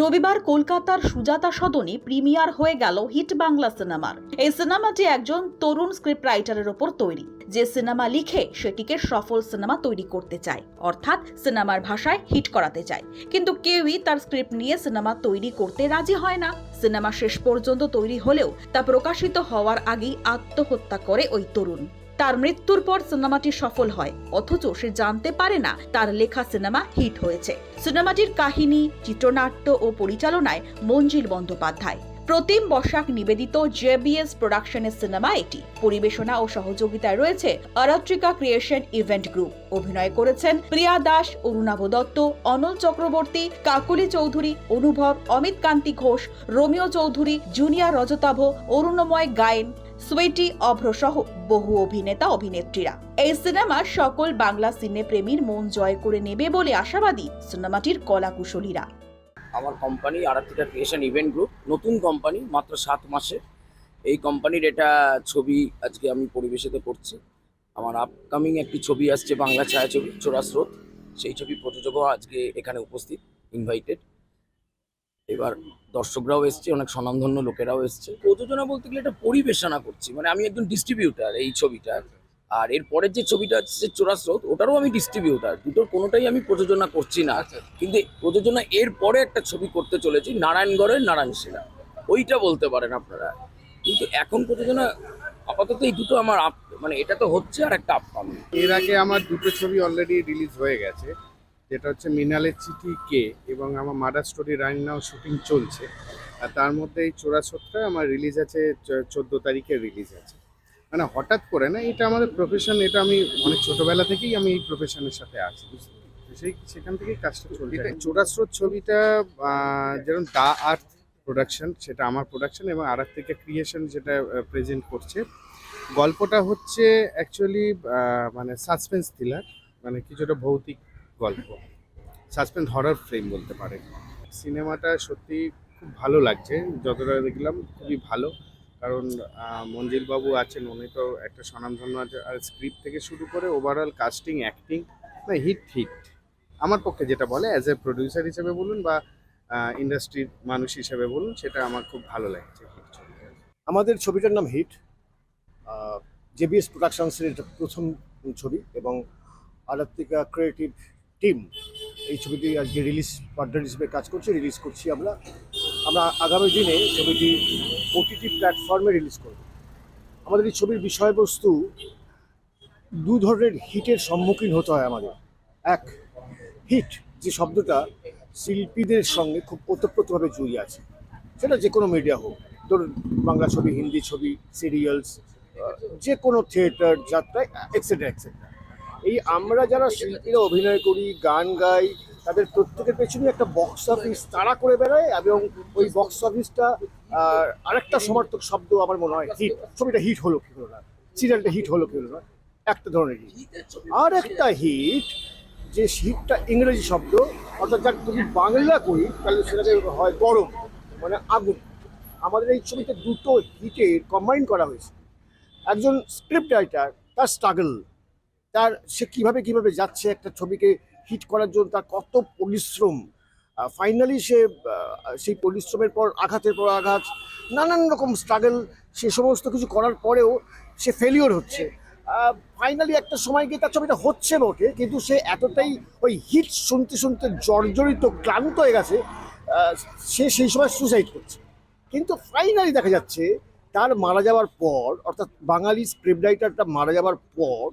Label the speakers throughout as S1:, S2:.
S1: রবিবার কলকাতার সুজাতা সদনে প্রিমিয়ার হয়ে গেল হিট বাংলা সিনেমার। এই সিনেমাটি একজন তরুণ স্ক্রিপ্ট রাইটারের ওপর তৈরি। যে সিনেমা লিখে সেটিকে সফল সিনেমা তৈরি করতে চায়, অর্থাৎ সিনেমার ভাষায় হিট করাতে চায়। কিন্তু কেউই তার স্ক্রিপ্ট নিয়ে সিনেমা তৈরি করতে রাজি হয় না। সিনেমা শেষ পর্যন্ত তৈরি হলেও তা প্রকাশিত হওয়ার আগেই আত্মহত্যা করে ওই তরুণ। তার মৃত্যুর পর সিনেমাটি সফল হয়। অথচ সে জানতে পারে না তার লেখা সিনেমা হিট হয়েছে। সিনেমাটির কাহিনী, চিত্রনাট্য ও পরিচালনায় মঞ্জিল বন্দ্যোপাধ্যায়। প্রতিম বসাক নিবেদিত জেবিএস প্রোডাকশনের সিনেমা এটি। পরিবেশনা ও সহযোগিতায় রয়েছে আরাত্রিকা ক্রিয়েশন ইভেন্ট গ্রুপ। অভিনয় করেছেন প্রিয়া দাস, অরুণাভ দত্ত, অনল Chakraborty, Kakoli Chowdhury, Anubhav, Amit Kanti Ghosh, Romeo Chowdhury junior Rajatava, Arunmoy Gayen Sweety Abhra সহ বহু অভিনেতা, অভিনেত্রীরা। এই সিনেমা সকল বাংলা সিনে প্রেমীর মন জয় করে নেবে বলে আশাবাদী সিনেমাটির কলাকুশলীরা।
S2: আমার company Aratrika creation event group নতুন কোম্পানি মাত্র সাত মাসে। এই কোম্পানির এটা ছবি আজকে আমি পরিবেশিত করছি। আমার আপকামিং একটি ছবি আসছে, বাংলা ছায়াছবি চোরা স্রোত সেই ছবি প্রযোজকও আজকে এখানে উপস্থিত ইনভাইটেড এবার দর্শকরাও এসছে অনেক স্বনামধন্য লোকেরাও এসছে। প্রযোজনা বলতে গেলে এটা পরিবেশনা করছি মানে আমি একজন ডিস্ট্রিবিউটার এই ছবিটার আর এর পরের যে ছবিটা আছে চোরা স্রোত ওটারও আমি ডিস্ট্রিবিউটার দুটোর কোনোটাই আমি প্রযোজনা করছি না। কিন্তু প্রযোজনা এর পরে একটা ছবি করতে চলেছি নারায়ণগড়ের নারায়ণ সেনা ওইটা বলতে পারেন আপনারা। কিন্তু এখন প্রযোজনা আপাতত এই দুটো আমার আপ মানে এটা তো হচ্ছে আর একটা আপকামিং
S3: এর আগে আমার দুটো ছবি অলরেডি রিলিজ হয়ে গেছে। যেটা হচ্ছে মিনালের চিঠি কে এবং আমার mother story right now shooting চলছে। আর তার মধ্যে এই চোরাশোটটা আমার রিলিজ আছে চোদ্দ তারিখে রিলিজ আছে। মানে হঠাৎ করে না এটা আমাদের প্রফেশন এটা আমি অনেক ছোটোবেলা থেকেই আমি এই প্রফেশনের সাথে আছি? সেই সেখান থেকেই কাজটা চলছে। চোরাস্রোত ছবিটা যেরকম দা আর্থ প্রোডাকশন সেটা আমার প্রোডাকশন এবং আর থেকে ক্রিয়েশন যেটা প্রেজেন্ট করছে। গল্পটা হচ্ছে অ্যাকচুয়ালি মানে সাসপেন্স থ্রিলার মানে কিছুটা ভৌতিক গল্প। সাসপেন্স হরার ফ্রেম বলতে পারে সিনেমাটা সত্যি খুব ভালো লাগছে। যতটা দেখলাম খুবই ভালো। কারণ আহ, মঞ্জিল বাবু আছেন উনি তো একটা স্বনামধন্য আছে আর স্ক্রিপ্ট থেকে শুরু করে ওভারঅল কাস্টিং অ্যাক্টিং না হিট হিট আমার পক্ষে যেটা বলে অ্যাজ এ প্রডিউসার হিসেবে বলুন বা ইন্ডাস্ট্রির মানুষ হিসেবে বলুন সেটা আমার খুব ভালো লাগছে।
S4: আমাদের ছবিটার নাম হিট জেবিএস প্রোডাকশনসের এটা প্রথম ছবি এবং আরাত্রিকা ক্রিয়েটিভ টিম এই ছবিটি আজকে রিলিজ পার্টনার হিসেবে কাজ করছে, রিলিজ করছি আমরা। আমরা আগামী দিনে ছবিটি ওটিটি প্ল্যাটফর্মে রিলিজ করব। আমাদের এই ছবির বিষয়বস্তু দু ধরনের হিটের সম্মুখীন হতে হয় আমাদের। এক, হিট, যে শব্দটা শিল্পীদের সঙ্গে খুব ওতপ্রোতভাবে জড়িয়ে আছে। সেটা যে কোনো মিডিয়া হোক। ধরুন, বাংলা ছবি, হিন্দি ছবি সিরিয়ালস যে কোনো থিয়েটার যাত্রায় এক্সেট্রা এক্সেট্রা এই আমরা যারা শিল্পীরা অভিনয় করি, গান গাই, তাদের প্রত্যেকের পেছনে একটা বক্স অফিস তারা করে বেড়ায় এবং ওই বক্স অফিসটা আরেকটা সমার্থক শব্দ আমার মনে হয় হিট ছবিটা হিট হলো কি হলো না? সিরিয়ালটা হিট হলো কি হলো না? একটা ধরনের হিট আর একটা হিট যে হিটটা ইংরেজি শব্দ, অর্থাৎ যার যদি বাংলা করি, তাহলে সেটাকে হয় গরম মানে আগুন। আমাদের এই ছবিতে দুটো হিটের কম্বাইন করা হয়েছে। একজন স্ক্রিপ্ট রাইটার তার স্ট্রাগল তার সে কীভাবে কীভাবে যাচ্ছে একটা ছবিকে হিট করার জন্য, তার কত পরিশ্রম। ফাইনালি সে সেই পরিশ্রমের পর, আঘাতের পর আঘাত, নানান রকম স্ট্রাগল সে সমস্ত কিছু করার পরেও সে ফেলিওর হচ্ছে। ফাইনালি একটা সময় গিয়ে তার ছবিটা হচ্ছে বটে, কিন্তু সে এতটাই ওই হিট শুনতে শুনতে জর্জরিত, ক্লান্ত হয়ে গেছে সে সেই সময় সুসাইড করছে। কিন্তু ফাইনালি দেখা যাচ্ছে, তার মারা যাওয়ার পর, অর্থাৎ বাঙালি স্ক্রিপ্ট রাইটারটা মারা যাওয়ার পর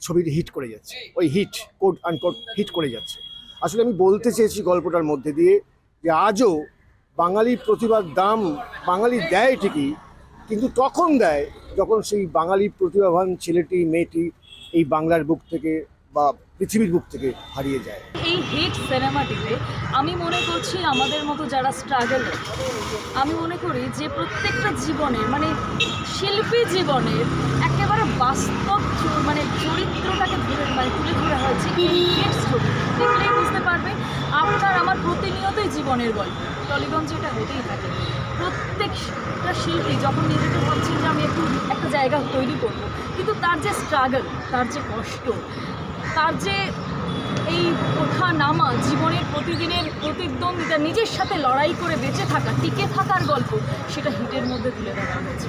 S4: ছবিটি হিট করে যাচ্ছে। ওই হিট কোড আনকোড হিট করে যাচ্ছে। আসলে আমি বলতে চেয়েছি গল্পটার মধ্যে দিয়ে যে আজও বাঙালির প্রতিভার দাম বাঙালি দেয় ঠিকই কিন্তু তখন দেয় যখন সেই বাঙালি প্রতিভাবান ছেলেটি মেয়েটি এই বাংলার বুক থেকে বা পৃথিবীর বুক থেকে হারিয়ে যায়।
S5: এই হিট সিনেমাটিতে আমি মনে করছি আমাদের মতো যারা স্ট্রাগল আমি মনে করি যে প্রত্যেকটা জীবনের মানে শিল্পী জীবনের একেবারে বাস্তব মানে চরিত্রটাকে ধরে মানে তুলে ধরা হয়েছে দেখলেই বুঝতে পারবে, আপনার আমার প্রতিনিয়তই জীবনের গল্প। টলিগঞ্জে এটা হতেই থাকে। প্রত্যেকটা শিল্পী যখন নিজেকে ভাবছেন যে আমি একটু একটা জায়গা তৈরি করব, কিন্তু তার যে স্ট্রাগল তার যে কষ্ট, তার যে এই ওঠা নামা জীবনের প্রতিদিনের প্রতিদ্বন্দ্বিতা, নিজের সাথে লড়াই করে বেঁচে থাকা, টিকে থাকার গল্প, সেটা হিটের মধ্যে তুলে ধরা হয়েছে।